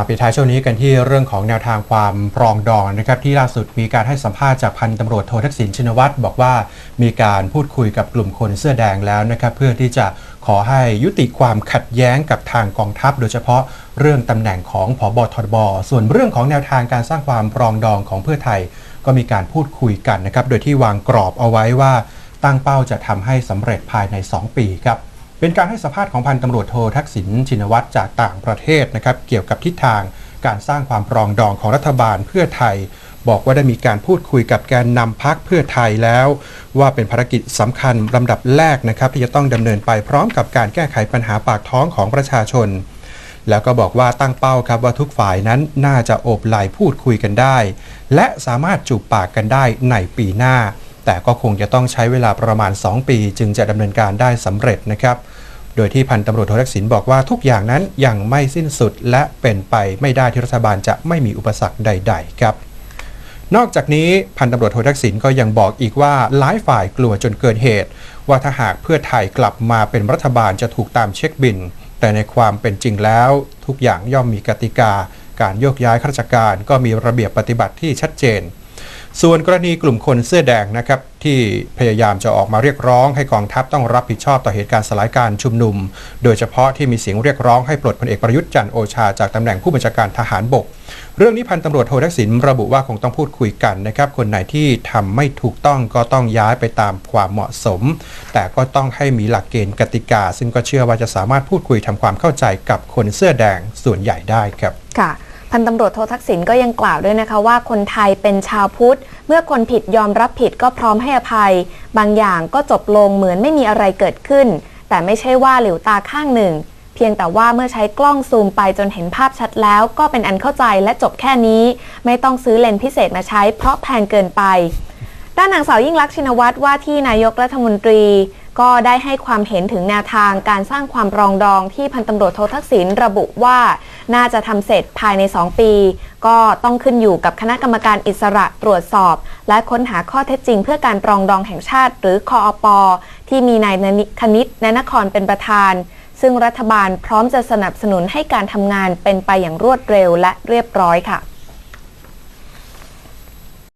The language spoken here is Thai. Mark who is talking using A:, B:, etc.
A: มาปิดท้ายช่วงนี้กันที่เรื่องของแนวทางความปรองดองนะครับที่ล่าสุดมีการให้สัมภาษณ์จากพันตำรวจโททักษิณชินวัตรบอกว่ามีการพูดคุยกับกลุ่มคนเสื้อแดงแล้วนะครับเพื่อที่จะขอให้ยุติความขัดแย้งกับทางกองทัพ โดยเฉพาะเรื่องตำแหน่งของผบทบส่วนเรื่องของแนวทางการสร้างความปรองดองของเพื่อไทย ก็มีการพูดคุยกันนะครับโดยที่วางกรอบเอาไว้ว่าตั้งเป้าจะทำให้สำเร็จภายใน 2 ปีครับ เป็นการให้สัมภาษณ์ของพันตำรวจโททักษิณชินวัตรจากต่างประเทศนะครับเกี่ยวกับทิศทางการสร้างความปรองดองของรัฐบาลเพื่อไทย บอกว่าได้มีการพูดคุยกับแกนนำพักเพื่อไทยแล้ว ว่าเป็นภารกิจสำคัญลำดับแรกนะครับ ที่จะต้องดำเนินไปพร้อมกับการแก้ไขปัญหาปากท้องของประชาชน แล้วก็บอกว่าตั้งเป้าครับว่าทุกฝ่ายนั้นน่าจะโอบไหลพูดคุยกันได้ และสามารถจูบปากกันได้ในปีหน้า แต่ก็คงจะต้องใช้เวลาประมาณ 2 ปี จึงจะดำเนินการได้สำเร็จนะครับ โดยที่พันตำรวจโททักษิณบอกว่าทุกอย่างนั้นยังไม่สิ้นสุด และเป็นไปไม่ได้ที่รัฐบาลจะไม่มีอุปสรรคใด ๆ ครับ นอกจากนี้พันตำรวจโททักษิณก็ยังบอกอีกว่าหลายฝ่ายกลัวจนเกินเหตุ ว่าถ้าหากเพื่อไทยกลับมาเป็นรัฐบาลจะถูกตามเช็คบิน แต่ในความเป็นจริงแล้ว ทุกอย่างย่อมมีกติกา การโยกย้ายข้าราชการก็มีระเบียบปฏิบัติที่ชัดเจน ส่วนกรณีกลุ่มคนเสื้อแดงนะครับที่พยายามจะออกมาเรียกร้องให้กองทัพต้องรับผิดชอบต่อเหตุการณ์สลายการชุมนุม โดยเฉพาะที่มีเสียงเรียกร้องให้ปลดพลเอกประยุทธ์จันทร์โอชาจากตำแหน่งผู้บัญชาการทหารบก เรื่องนี้พันตำรวจโททักษิณระบุว่าคงต้องพูดคุยกันนะครับคนไหนที่ทำไม่ถูกต้องก็ต้องย้ายไปตามความเหมาะสม แต่ก็ต้องให้มีหลักเกณฑ์กติกา ซึ่งก็เชื่อว่าจะสามารถพูดคุยทำความเข้าใจกับคนเสื้อแดงส่วนใหญ่ได้ครับ
B: ค่ะ พันตำรวจโททักษิณก็ยังกล่าวด้วยนะคะว่าคนไทยเป็นชาวพุทธ เมื่อคนผิดยอมรับผิดก็พร้อมให้อภัย บางอย่างก็จบลงเหมือนไม่มีอะไรเกิดขึ้น แต่ไม่ใช่ว่าหลิวตาข้างหนึ่ง เพียงแต่ว่าเมื่อใช้กล้องซูมไปจนเห็นภาพชัดแล้ว ก็เป็นอันเข้าใจและจบแค่นี้ ไม่ต้องซื้อเลนส์พิเศษมาใช้ เพราะแพงเกินไป ด้านนางสาวยิ่งลักษณ์ชินวัตรว่าที่นายกรัฐมนตรีก็ได้ให้ความเห็นถึงแนวทางการสร้างความรองดองที่พันตำรวจโททักษิณระบุว่า น่าจะทำเสร็จภายใน 2 ปี ก็ต้องขึ้นอยู่กับคณะกรรมการอิสระตรวจสอบ และค้นหาข้อเท็จจริง เพื่อการปรองดองแห่งชาติ หรือคออปที่มีนายคณิตนนครเป็นประธาน ซึ่งรัฐบาลพร้อมจะสนับสนุนให้การทำงานเป็นไปอย่างรวดเร็วและเรียบร้อยค่ะ